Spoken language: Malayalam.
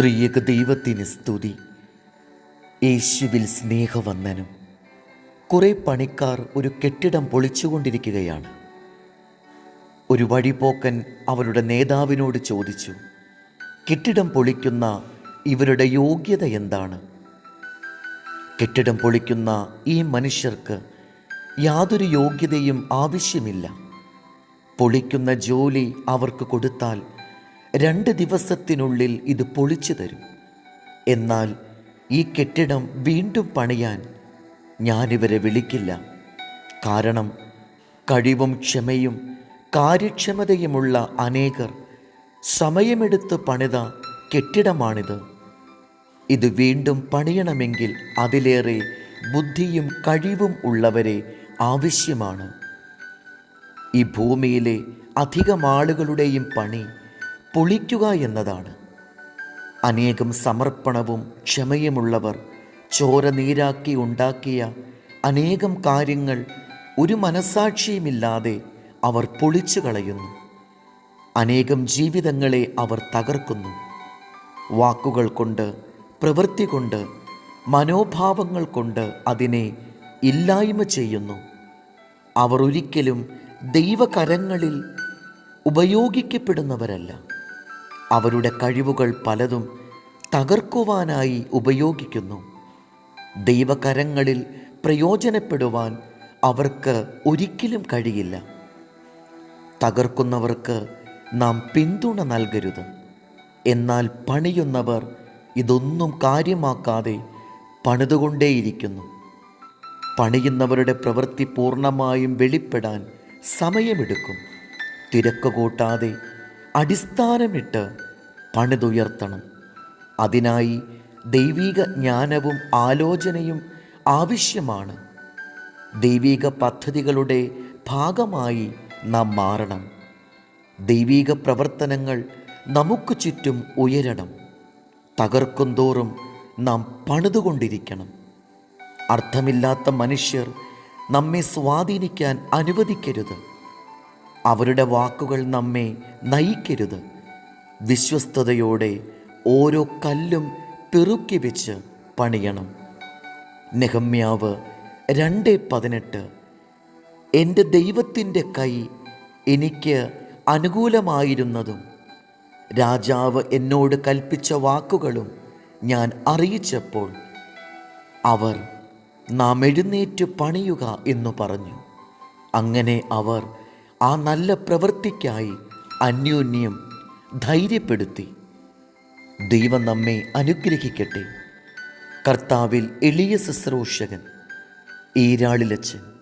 ത്രിയക ദൈവത്തിന് സ്തുതി. യേശുവിൽ സ്നേഹവന്ദനം. കുറേ പണിക്കാർ ഒരു കെട്ടിടം പൊളിച്ചുകൊണ്ടിരിക്കുകയാണ്. ഒരു വഴിപോക്കൻ അവരുടെ നേതാവിനോട് ചോദിച്ചു കെട്ടിടം പൊളിക്കുന്ന ഇവരുടെ യോഗ്യത എന്താണ്? കെട്ടിടം പൊളിക്കുന്ന ഈ മനുഷ്യർക്ക് യാതൊരു യോഗ്യതയും ആവശ്യമില്ല. പൊളിക്കുന്ന ജോലി അവർക്ക് കൊടുത്താൽ രണ്ട് ദിവസത്തിനുള്ളിൽ ഇത് പൊളിച്ചു തരും. എന്നാൽ ഈ കെട്ടിടം വീണ്ടും പണിയാൻ ഞാനിവരെ വിളിക്കില്ല. കാരണം കഴിവും ക്ഷമയും കാര്യക്ഷമതയുമുള്ള അനേകർ സമയമെടുത്ത് പണിത കെട്ടിടമാണിത്. ഇത് വീണ്ടും പണിയണമെങ്കിൽ അതിലേറെ ബുദ്ധിയും കഴിവും ഉള്ളവരെ ആവശ്യമാണ്. ഈ ഭൂമിയിലെ അധികം ആളുകളുടെയും പണി പൊളിക്കുക എന്നതാണ്. അനേകം സമർപ്പണവും ക്ഷമയുമുള്ളവർ ചോര നീരാക്കി ഉണ്ടാക്കിയ അനേകം കാര്യങ്ങൾ ഒരു മനസാക്ഷിയുമില്ലാതെ അവർ പൊളിച്ചു കളയുന്നു. അനേകം ജീവിതങ്ങളെ അവർ തകർക്കുന്നു. വാക്കുകൾ കൊണ്ട് പ്രവൃത്തി കൊണ്ട് മനോഭാവങ്ങൾ കൊണ്ട് അതിനെ ഇല്ലായ്മ ചെയ്യുന്നു. അവർ ഒരിക്കലും ദൈവകരങ്ങളിൽ ഉപയോഗിക്കപ്പെടുന്നവരല്ല. അവരുടെ കഴിവുകൾ പലതും തകർക്കുവാനായി ഉപയോഗിക്കുന്നു. ദൈവകരങ്ങളിൽ പ്രയോജനപ്പെടുവാൻ അവർക്ക് ഒരിക്കലും കഴിയില്ല. തകർക്കുന്നവർക്ക് നാം പിന്തുണ നൽകരുത്. എന്നാൽ പണിയുന്നവർ ഇതൊന്നും കാര്യമാക്കാതെ പണിതുകൊണ്ടേയിരിക്കുന്നു. പണിയുന്നവരുടെ പ്രവൃത്തി പൂർണമായും വെളിപ്പെടാൻ സമയമെടുക്കും. തിരക്ക് കൂട്ടാതെ അടിസ്ഥാനമിട്ട് പണിതുയർത്തണം. അതിനായി ദൈവിക ജ്ഞാനവും ആലോചനയും ആവശ്യമാണ്. ദൈവിക പദ്ധതികളുടെ ഭാഗമായി നാം മാറണം. ദൈവിക പ്രവർത്തനങ്ങൾ നമുക്ക് ചുറ്റും ഉയരണം. തകർക്കും തോറും നാം പണിതുകൊണ്ടിരിക്കണം. അർത്ഥമില്ലാത്ത മനുഷ്യർ നമ്മെ സ്വാധീനിക്കാൻ അനുവദിക്കരുത്. അവരുടെ വാക്കുകൾ നമ്മെ നയിക്കരുത്. വിശ്വസ്തയോടെ ഓരോ കല്ലും പെറുക്കി വെച്ച് പണിയണം. നെഹമ്യാവ് രണ്ട് പതിനെട്ട് എന്റെ ദൈവത്തിന്റെ കൈ എനിക്ക് അനുകൂലമായിരുന്നതും രാജാവ് എന്നോട് കൽപ്പിച്ച വാക്കുകളും ഞാൻ അറിയിച്ചപ്പോൾ അവർ നാം എഴുന്നേറ്റ് പണിയുക എന്നു പറഞ്ഞു. അങ്ങനെ അവർ ആ നല്ല പ്രവൃത്തിക്കായി അന്യോന്യം ധൈര്യപ്പെടുത്തി. ദൈവം നമ്മെ അനുഗ്രഹിക്കട്ടെ. കർത്താവിൽ എളിയ ശുശ്രൂഷകൻ ഈരാളിലച്ചൻ